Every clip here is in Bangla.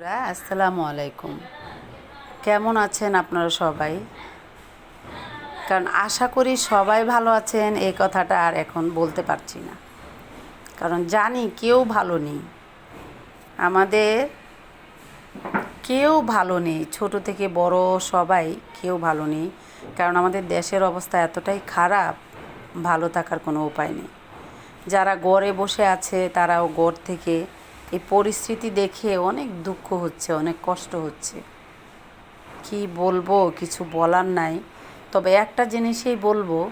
আসসালামু আলাইকুম। কেমন আছেন আপনারা সবাই? কারণ আশা করি সবাই ভালো আছেন, এই কথাটা আর এখন বলতে পারছি না। কারণ জানি কেউ ভালো নেই। আমাদের কেউ ভালো নেই, ছোট থেকে বড় সবাই কেউ ভালো নেই। কারণ আমাদের দেশের অবস্থা এতটাই খারাপ, ভালো থাকার কোনো উপায় নেই। যারা গড়ে বসে আছে, তারাও গড় থেকে এই পরিস্থিতি দেখে অনেক দুঃখ হচ্ছে, অনেক কষ্ট হচ্ছে। কি বলব, কিছু বলার নাই। তবে একটা জিনিসই বলব,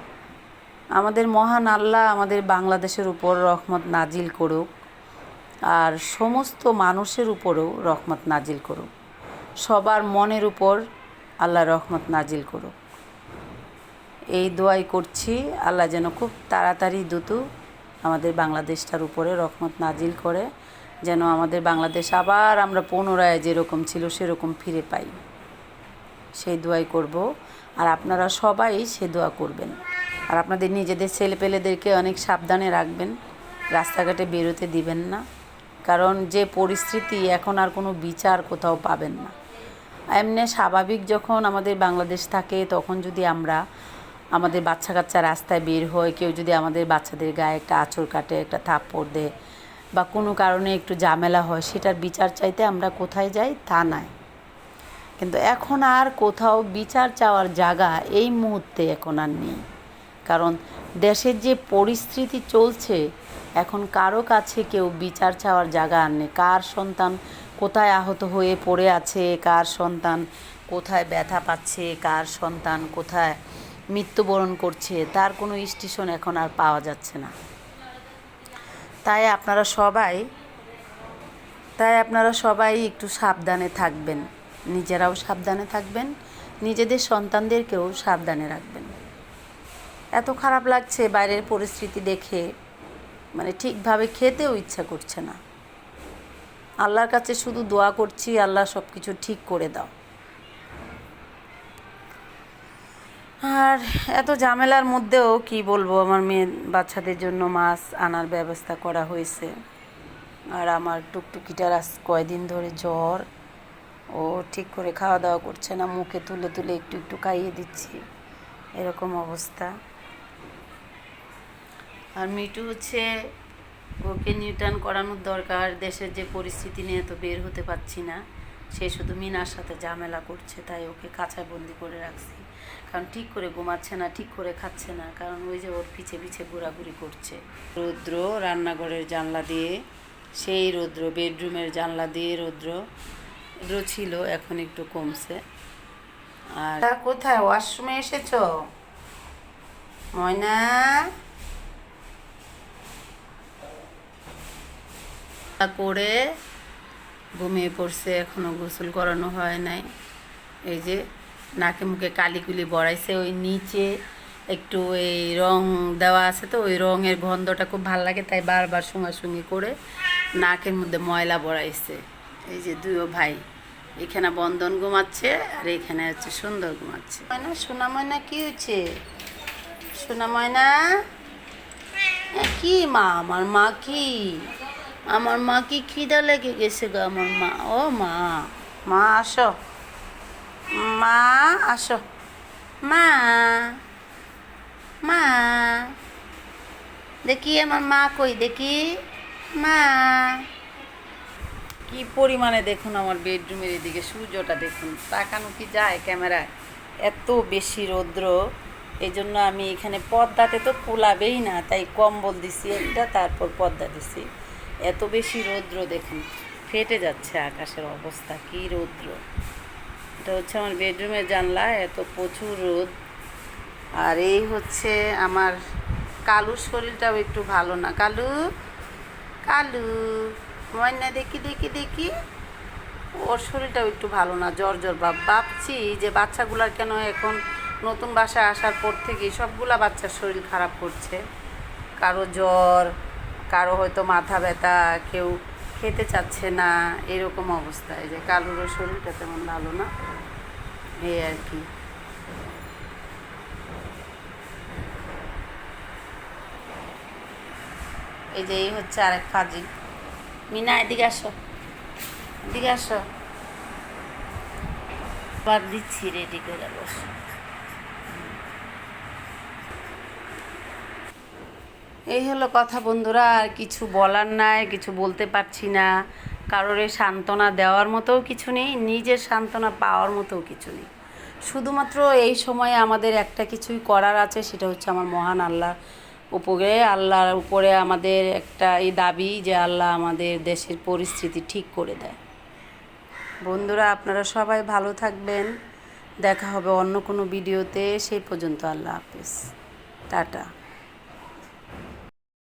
আমাদের মহান আল্লাহ আমাদের বাংলাদেশের উপর রহমত নাজিল করুক, আর সমস্ত মানুষের উপরেও রহমত নাজিল করুক। সবার মনের উপর আল্লাহ রহমত নাজিল করুক। এই দোয়াই করছি, আল্লাহ যেন খুব তাড়াতাড়ি দ্রুত আমাদের বাংলাদেশটার উপরে রহমত নাজিল করে। যেন আমাদের বাংলাদেশ আবার আমরা পুনরায় যেরকম ছিল সেরকম ফিরে পাই। সেই দোয়াই করব। আর আপনারা সবাই সে দোয়া করবেন। আর আপনাদের নিজেদের ছেলেপেলেদেরকে অনেক সাবধানে রাখবেন। রাস্তাঘাটে বেরোতে দিবেন না। কারণ যে পরিস্থিতি এখন আর কোনো বিচার কোথাও পাবেন না। এমনি স্বাভাবিক যখন আমাদের বাংলাদেশ থাকে, তখন যদি আমরা আমাদের বাচ্চা কাচ্চা রাস্তায় বের হয় কেউ যদি আমাদের বাচ্চাদের গায়ে একটা আঁচড় কাটে, একটা থাপ্পড় দেয় বা কোনো কারণে একটু ঝামেলা হয়, সেটার বিচার চাইতে আমরা কোথায় যাই তা নয় কিন্তু এখন আর কোথাও বিচার চাওয়ার জায়গা এই মুহূর্তে এখন আর নেই। কারণ দেশের যে পরিস্থিতি চলছে, এখন কারও কাছে কেউ বিচার চাওয়ার জায়গা আর নেই। কার সন্তান কোথায় আহত হয়ে পড়ে আছে, কার সন্তান কোথায় ব্যথা পাচ্ছে, কার সন্তান কোথায় মৃত্যুবরণ করছে, তার কোনো স্টেশন এখন আর পাওয়া যাচ্ছে না। তাই আপনারা সবাই, তাই আপনারা সবাই একটু সাবধানে থাকবেন। নিজেরাও সাবধানে থাকবেন, নিজেদের সন্তানদেরকেও সাবধানে রাখবেন। এত খারাপ লাগছে বাইরের পরিস্থিতি দেখে মানে ঠিকভাবে খেতেও ইচ্ছা করছে না। আল্লাহর কাছে শুধু দোয়া করছি, আল্লাহ সব কিছু ঠিক করে দাও। আর এত ঝামেলার মধ্যেও কি বলব, আমার মেয়ে, বাচ্চাদের জন্য মাছ আনার ব্যবস্থা করা হয়েছে। আর আমার টুকটুকিটার আজ কয়দিন ধরে জ্বর। ও ঠিক করে খাওয়া দাওয়া করছে না, মুখে তুলে তুলে একটু একটু খাইয়ে দিচ্ছি। এরকম অবস্থা। আর মিটু হচ্ছে, ওকে নিউটার্ন করানোর দরকার। দেশের যে পরিস্থিতি নিয়ে তো বের হতে পারছি না, সে শুধু মিনার সাথে ঝামেলা করছে, তাই ওকে কাঁচায় বন্দি করে রাখছি। কারণ ঠিক করে ঘুমাচ্ছে না ঠিক করে খাচ্ছে না। কারণ ওই যে ওর পিছে পিছে ঘোরাঘুরি করছে। রৌদ্র রান্নাঘরের জানলা দিয়ে সেই রৌদ্র বেডরুমের জানলা দিয়ে রৌদ্র রৌদ্র ছিল এখন একটু কমছে। আর কোথায়? ওয়াশরুমে এসেছ? ময়না? করে ঘুমিয়ে পড়ছে এখনও গোসল করানো হয় নাই। এই যে নাকে মুখে কালিকুলি বড়াইছে, ওই নিচে একটু এই রং দেওয়া আছে তো, ওই রঙের গন্ধটা খুব ভালো লাগে, তাই বারবার সঙ্গাসঙ্গি করে নাকের মধ্যে ময়লা বড়াইছে। এই যে দুইও ভাই, এখানে বন্ধন ঘুমাচ্ছে আর এখানে হচ্ছে সুন্দর ঘুমাচ্ছে। ময়না, সোনা ময়না কি হয়েছে? সোনা ময়না? কি মা, আমার মা কি? আমার মা কি খিদা লেগে গেছে গো, আমার মা। ও মা মা আসো। মা, আসো। মা মা। দেখি আমার মা কই, দেখি। মা। কি পরিমাণে দেখুন আমার বেডরুমের এদিকে, সূর্যটা দেখুন। তাকানো কি যায় ক্যামেরায়? এত বেশি রৌদ্র এই জন্য আমি এখানে পর্দাতে তো পোলাবেই না, তাই কম্বল দিছি একটা, তারপর পর্দা দিছি। এত বেশি রৌদ্র দেখুন, ফেটে যাচ্ছে আকাশের অবস্থা, কি রৌদ্র। এটা হচ্ছে আমার বেডরুমের জানলা, এত প্রচুর রোদ। আর এই হচ্ছে আমার কালুর শরীরটাও একটু ভালো না। কালু কালু ময়না দেখি দেখি দেখি। ওর শরীরটাও একটু ভালো না, জ্বর জ্বর। ভাব ভাবছি যে বাচ্চাগুলার কেন এখন নতুন বাসায় আসার পর থেকে সবগুলা বাচ্চার শরীর খারাপ করছে। কারও জ্বর, কারও হয়তো মাথা ব্যথা, কেউ খেতে চাচ্ছে না, এরকম অবস্থায় যে কালুরও শরীরটা তেমন ভালো না। এই আর কি। এই যে এই হচ্ছে আরেক ফাজিল মিনা, এদিকে আসো। এদিকে আসো। বাদ দিচ্ছি রেডি করে বস। এই হলো কথা বন্ধুরা, আর কিছু বলার নাই, কিছু বলতে পারছি না। কারোরে সান্ত্বনা দেওয়ার মতোও কিছু নেই, নিজের সান্ত্বনা পাওয়ার মতোও কিছু নেই। শুধুমাত্র এই সময়ে আমাদের একটা কিছুই করার আছে, সেটা হচ্ছে আমার মহান আল্লাহ উপরে। আল্লাহর উপরে আমাদের একটা এই দাবি যে আল্লাহ আমাদের দেশের পরিস্থিতি ঠিক করে দেয়। বন্ধুরা, আপনারা সবাই ভালো থাকবেন। দেখা হবে অন্য কোনো ভিডিওতে। সেই পর্যন্ত আল্লাহ হাফেজ। টাটা।